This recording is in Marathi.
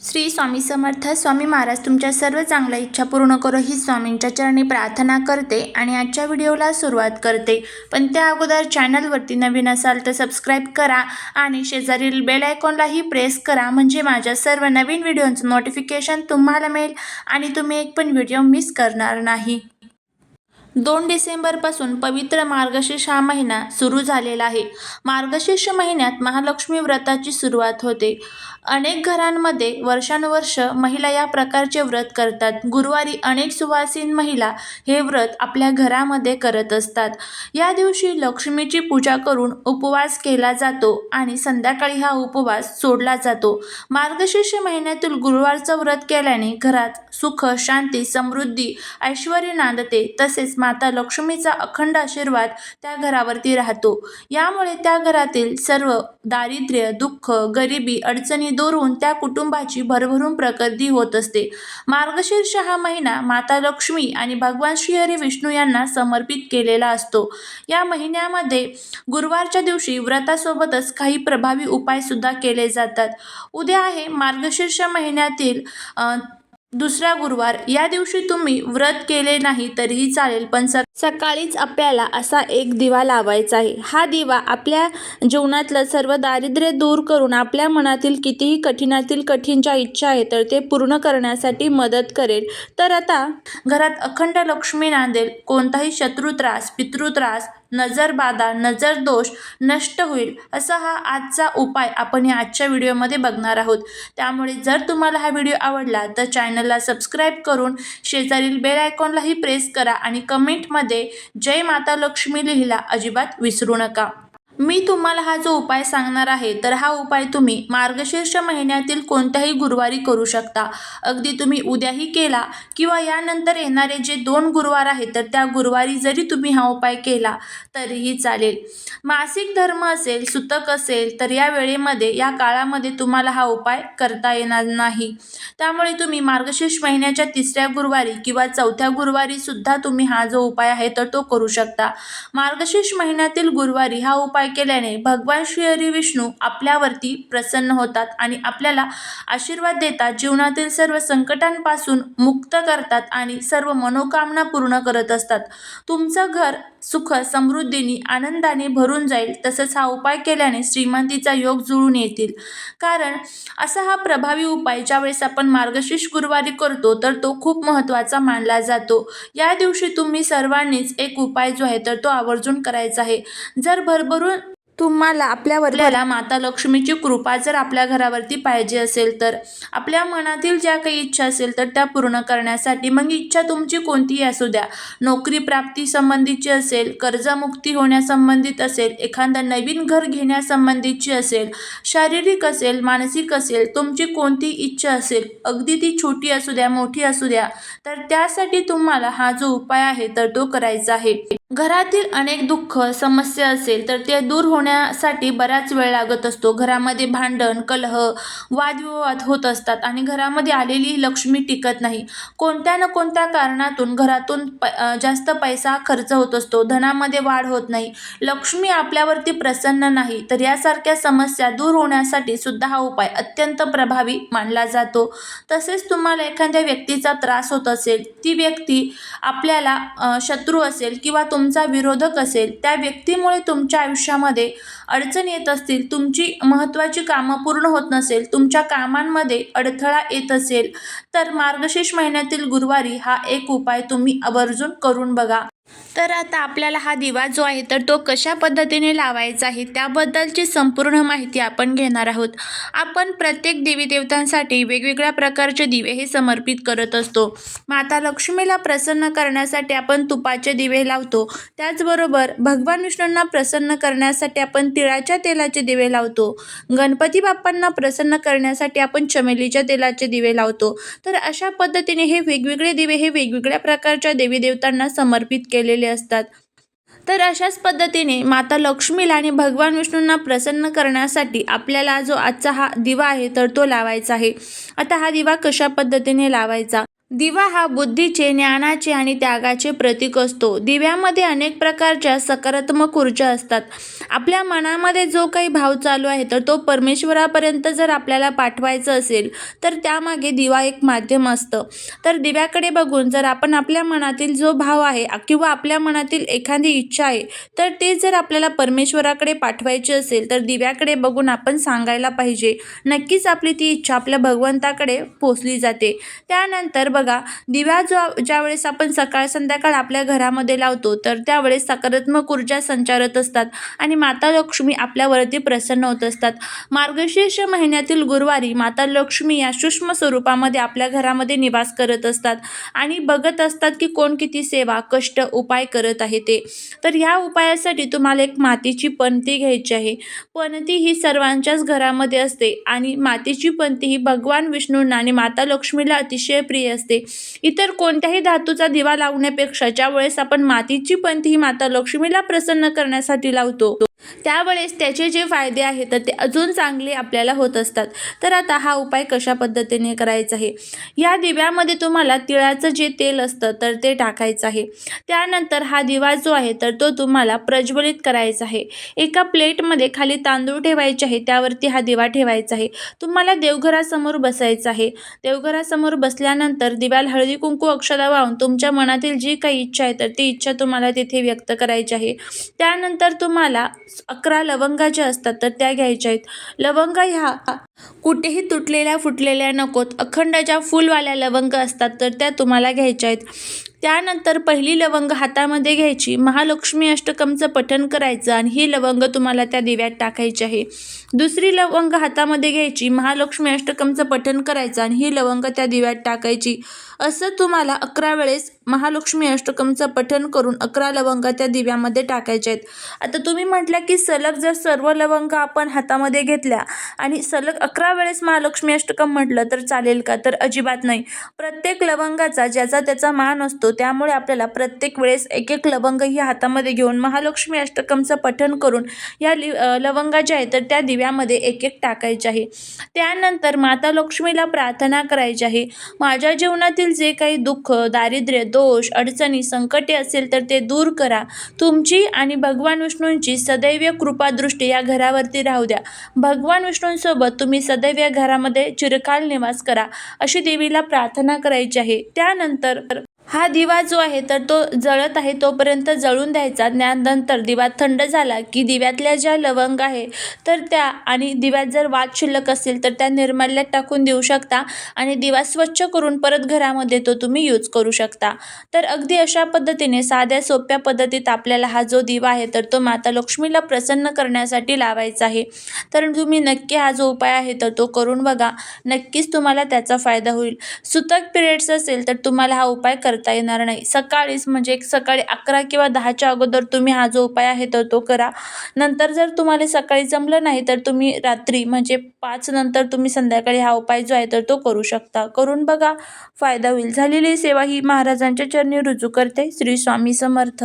श्री स्वामी समर्थ स्वामी महाराज तुमच्या सर्व चांगल्या इच्छा पूर्ण करो ही स्वामींच्या चरणी प्रार्थना करते आणि आजच्या व्हिडिओला सुरुवात करते. पण त्या अगोदर चॅनलवरती नवीन असाल तर सबस्क्राईब करा आणि शेजारील बेल आयकॉनलाही प्रेस करा म्हणजे माझ्या सर्व नवीन व्हिडिओचं नोटिफिकेशन तुम्हाला मिळेल आणि तुम्ही एक पण व्हिडिओ मिस करणार नाही. दोन डिसेंबरपासून पवित्र मार्गशीर्ष हा महिना सुरू झालेला आहे. मार्गशीर्ष महिन्यात महालक्ष्मी व्रताची सुरुवात होते. अनेक घरांमध्ये वर्षानुवर्ष महिला या प्रकारचे व्रत करतात. गुरुवारी अनेक सुवासीन महिला हे व्रत आपल्या घरामध्ये करत असतात. या दिवशी लक्ष्मीची पूजा करून उपवास केला जातो आणि संध्याकाळी हा उपवास सोडला जातो. मार्गशीर्ष महिन्यातील गुरुवारचं व्रत केल्याने घरात सुख शांती समृद्धी ऐश्वर नांदते. तसेच माता लक्ष्मीचा अखंड आशीर्वाद त्या घरावरती राहतो. यामुळे त्या घरातील सर्व दारिद्र्य दुःख गरिबी अडचणी दुरून त्या कुटुंबाची भरभरून प्रगती होत असते. मार्गशीर्ष हा महिना माता लक्ष्मी आणि भगवान श्रीहरी विष्णू यांना समर्पित केलेला असतो. या महिन्यामध्ये गुरुवारच्या दिवशी व्रतासोबतच काही प्रभावी उपायसुद्धा केले जातात. उद्या आहे मार्गशीर्ष महिन्यातील दुसरा गुरुवार. या दिवशी तुम्ही व्रत केले नाही तरीही चालेल पण स सकाळीच आपल्याला असा एक दिवा लावायचा आहे. हा दिवा आपल्या जीवनातलं सर्व दारिद्र्य दूर करून आपल्या मनातील कितीही कठीणातील कठीण ज्या इच्छा आहे तर ते पूर्ण करण्यासाठी मदत करेल. तर आता घरात अखंड लक्ष्मी नांदेल. कोणताही शत्रू त्रास पितृ त्रास नजरबाधा नजर दोष नष्ट होईल असा हा आजचा उपाय आपण या आजच्या व्हिडिओमध्ये बघणार आहोत. त्यामुळे जर तुम्हाला हा व्हिडिओ आवडला तर चॅनलला सबस्क्राईब करून शेजारील बेल आयकॉनलाही प्रेस करा आणि कमेंटमध्ये जय माता लक्ष्मी लिहिला अजिबात विसरू नका. मी तुम्हाला हा जो उपाय सांगणार आहे तर हा उपाय तुम्ही मार्गशीर्ष महिन्यातील कोणत्याही गुरुवारी करू शकता. अगदी तुम्ही उद्याही केला किंवा यानंतर येणारे जे दोन गुरुवार आहेत तर त्या गुरुवारी जरी तुम्ही हा उपाय केला तरीही चालेल. मासिक धर्म असेल सुतक असेल तर या वेळेमध्ये या काळामध्ये तुम्हाला हा उपाय करता येणार नाही. त्यामुळे तुम्ही मार्गशीर्ष महिन्याच्या तिसऱ्या गुरुवारी किंवा चौथ्या गुरुवारी सुद्धा तुम्ही हा जो उपाय आहे तर तो करू शकता. मार्गशीर्ष महिन्यातील गुरुवारी हा उपाय केल्याने भगवान श्री हरी विष्णू आपल्यावरती प्रसन्न होतात आणि आपल्याला आशीर्वाद देतात जीवनातील सर्व संकटांपासून मुक्त करतात आणि सर्व मनोकामना पूर्ण करत असतात. तुमचं घर सुख समृद्धीने आनंदाने भरून जाईल तसंच हा उपाय केल्याने श्रीमंतीचा योग जुळून येतील. कारण असा हा प्रभावी उपाय ज्यावेळेस आपण मार्गशीर्ष गुरुवारी करतो तर तो खूप महत्त्वाचा मानला जातो. या दिवशी तुम्ही सर्वांनीच एक उपाय जो आहे तर तो आवर्जून करायचा आहे. जर भरभरून तुम्हाला आपल्यावर आपल्याला माता लक्ष्मीची कृपा जर आपल्या घरावरती पाहिजे असेल तर आपल्या मनातील ज्या काही इच्छा असेल तर त्या पूर्ण करण्यासाठी मग इच्छा तुमची कोणतीही असू द्या. नोकरी प्राप्ती संबंधीची असेल कर्जमुक्ती होण्यासंबंधित असेल एखादं नवीन घर घेण्यासंबंधीची असेल शारीरिक असेल मानसिक असेल तुमची कोणती इच्छा असेल अगदी ती छोटी असू द्या मोठी असू द्या तर त्यासाठी तुम्हाला हा जो उपाय आहे तर तो करायचा आहे. घरातील अनेक दुःख समस्या असेल तर ते दूर होण्यासाठी बराच वेळ लागत असतो. घरामध्ये भांडण कलह वादविवाद होत असतात आणि घरामध्ये आलेली लक्ष्मी टिकत नाही. कोणत्या ना कोणत्या कारणातून घरातून प जास्त पैसा खर्च होत असतो. धनामध्ये वाढ होत नाही. लक्ष्मी आपल्यावरती प्रसन्न नाही तर यासारख्या समस्या दूर होण्यासाठी सुद्धा हा उपाय अत्यंत प्रभावी मानला जातो. तसेच तुम्हाला एखाद्या व्यक्तीचा त्रास होत असेल ती व्यक्ती आपल्याला शत्रू असेल किंवा तुमचा विरोधक असेल त्या व्यक्तीमुळे तुमच्या आयुष्यामध्ये अडचण येत असतील तुमची महत्त्वाची कामं पूर्ण होत नसेल तुमच्या कामांमध्ये अडथळा येत असेल तर मार्गशीर्ष महिन्यातील गुरुवारी हा एक उपाय तुम्ही आवर्जून करून बघा. तर आता आपल्याला हा दिवा जो आहे तर तो कशा पद्धतीने लावायचा आहे त्याबद्दलची संपूर्ण माहिती आपण घेणार आहोत. आपण प्रत्येक देवी देवतांसाठी वेगवेगळ्या प्रकारचे दिवे हे समर्पित करत असतो. माता लक्ष्मीला प्रसन्न करण्यासाठी आपण तुपाचे दिवे लावतो. त्याचबरोबर भगवान विष्णूंना प्रसन्न करण्यासाठी आपण तिळाच्या तेलाचे दिवे लावतो. गणपती बाप्पांना प्रसन्न करण्यासाठी आपण चमेलीच्या तेलाचे दिवे लावतो. तर अशा पद्धतीने हे वेगवेगळे दिवे हे वेगवेगळ्या प्रकारच्या देवी देवतांना समर्पित केलेले असतात. तर अशाच पद्धतीने माता लक्ष्मीला आणि भगवान विष्णूंना प्रसन्न करण्यासाठी आपल्याला जो आजचा हा दिवा आहे तर तो लावायचा आहे. आता हा दिवा कशा पद्धतीने लावायचा? दिवा हा बुद्धीचे ज्ञानाचे आणि त्यागाचे प्रतीक असतो. दिव्यामध्ये अनेक प्रकारच्या सकारात्मक ऊर्जा असतात. आपल्या मनामध्ये जो काही भाव चालू आहे तर तो परमेश्वरापर्यंत जर आपल्याला पाठवायचा असेल तर त्यामागे दिवा एक माध्यम असतं. तर दिव्याकडे बघून जर आपण आपल्या मनातील जो भाव आहे किंवा आपल्या मनातील एखादी इच्छा आहे तर ते जर आपल्याला परमेश्वराकडे पाठवायची असेल तर दिव्याकडे बघून आपण सांगायला पाहिजे. नक्कीच आपली ती इच्छा आपल्या भगवंताकडे पोचली जाते. त्यानंतर बघा दिवा जो ज्यावेळेस आपण सकाळ संध्याकाळ आपल्या घरामध्ये लावतो तर त्यावेळेस सकारात्मक ऊर्जा संचारत असतात आणि माता लक्ष्मी आपल्यावरती प्रसन्न होत असतात. मार्गशीर्ष महिन्यातील गुरुवारी माता लक्ष्मी या सूक्ष्म स्वरूपामध्ये आपल्या घरामध्ये निवास करत असतात आणि बघत असतात की कोण किती सेवा कष्ट उपाय करत आहे ते. तर ह्या उपायासाठी तुम्हाला एक मातीची पणती घ्यायची आहे. पणती ही सर्वांच्याच घरामध्ये असते आणि मातीची पणती ही भगवान विष्णूंना आणि माता लक्ष्मीला अतिशय प्रिय असते. इतर कोणत्याही धातूचा दिवा लावण्यापेक्षा ज्या वेळेस आपण मातीची पणती ही माता लक्ष्मीला प्रसन्न करण्यासाठी लावतो त्यावेळेस त्याचे जे फायदे आहेत तर ते अजून चांगले आपल्याला होत असतात. तर आता हा उपाय कशा पद्धतीने करायचा आहे? या दिव्यामध्ये तुम्हाला तिळाचं जे तेल असतं तर ते टाकायचं आहे. त्यानंतर हा दिवा जो आहे तर तो तुम्हाला प्रज्वलित करायचा आहे. एका प्लेटमध्ये खाली तांदूळ ठेवायचे आहे त्यावरती हा दिवा ठेवायचा आहे. तुम्हाला देवघरासमोर बसायचं आहे. देवघरासमोर बसल्यानंतर दिव्याला हळदी कुंकू अक्षदा वाहून तुमच्या मनातील जी काही इच्छा आहे तर ती इच्छा तुम्हाला तिथे व्यक्त करायची आहे. त्यानंतर तुम्हाला अकरा लवंगा ज्या असतात तर त्या घ्यायच्या आहेत. लवंगा ह्या कुठेही तुटलेल्या फुटलेल्या नकोत. अखंड ज्या फुलवाल्या लवंग असतात तर त्या तुम्हाला घ्यायच्या आहेत. त्यानंतर पहिली लवंग हातामध्ये घ्यायची. महालक्ष्मी अष्टकमचं पठण करायचं आणि ही लवंग तुम्हाला त्या दिव्यात टाकायची आहे. दुसरी लवंग हातामध्ये घ्यायची. महालक्ष्मी अष्टकमचं पठण करायचं आणि ही लवंग त्या दिव्यात टाकायची. असं तुम्हाला अकरा वेळेस महालक्ष्मी अष्टकमचं पठण करून अकरा लवंग त्या दिव्यामध्ये टाकायचे आहेत. आता तुम्ही म्हटलं की सलग जर सर्व लवंग आपण हातामध्ये घेतल्या आणि सलग अकरा वेळेस महालक्ष्मी अष्टकम म्हटलं तर चालेल का? तर अजिबात नाही. प्रत्येक लवंगाचा ज्याचा त्याचा मान असतो त्यामुळे आपल्याला प्रत्येक वेळेस एक एक लवंग ही हातामध्ये घेऊन महालक्ष्मी अष्टकमचं पठण करून या लि लवंगा ज्या आहेत तर त्या दिव्यामध्ये एक एक टाकायचे आहे. त्यानंतर माता लक्ष्मीला प्रार्थना करायची आहे. माझ्या जीवनातील जे काही दुःख दारिद्र्य दोष अडचणी संकटे असेल तर ते दूर करा. तुमची आणि भगवान विष्णूंची सदैव कृपादृष्टी या घरावरती राहू द्या. भगवान विष्णूंसोबत तुम्ही सदैव या घरामध्ये चिरकाल निवास करा. अशी देवीला प्रार्थना करायची आहे. त्यानंतर हा दिवा जो आहे तर तो जळत आहे तोपर्यंत जळून द्यायचा. त्यानंतर दिवा थंड झाला की दिव्यातल्या ज्या लवंग आहे तर त्या आणि दिव्यात जर वाद शिल्लक असेल तर त्या निर्माल्यात टाकून देऊ शकता आणि दिवा स्वच्छ करून परत घरामध्ये तो तुम्ही यूज करू शकता. तर अगदी अशा पद्धतीने साध्या सोप्या पद्धतीत आपल्याला हा जो दिवा आहे तर तो माता लक्ष्मीला प्रसन्न करण्यासाठी लावायचा आहे. तर तुम्ही नक्की हा जो उपाय आहे तर तो करून बघा. नक्कीच तुम्हाला त्याचा फायदा होईल. सुतक पिरियड्स असेल तर तुम्हाला हा उपाय कर करता येणार नाही. सकाळीच म्हणजे एक सकाळी अकरा किंवा दहाच्या अगोदर तुम्ही हा जो उपाय आहे तर तो करा. नंतर जर तुम्हाला सकाळी जमलं नाही तर तुम्ही रात्री म्हणजे पाच नंतर तुम्ही संध्याकाळी हा उपाय जो आहे तर तो करू शकता. करून बघा फायदा होईल. झालेली सेवा ही महाराजांच्या चरणी रुजू करते. श्री स्वामी समर्थ.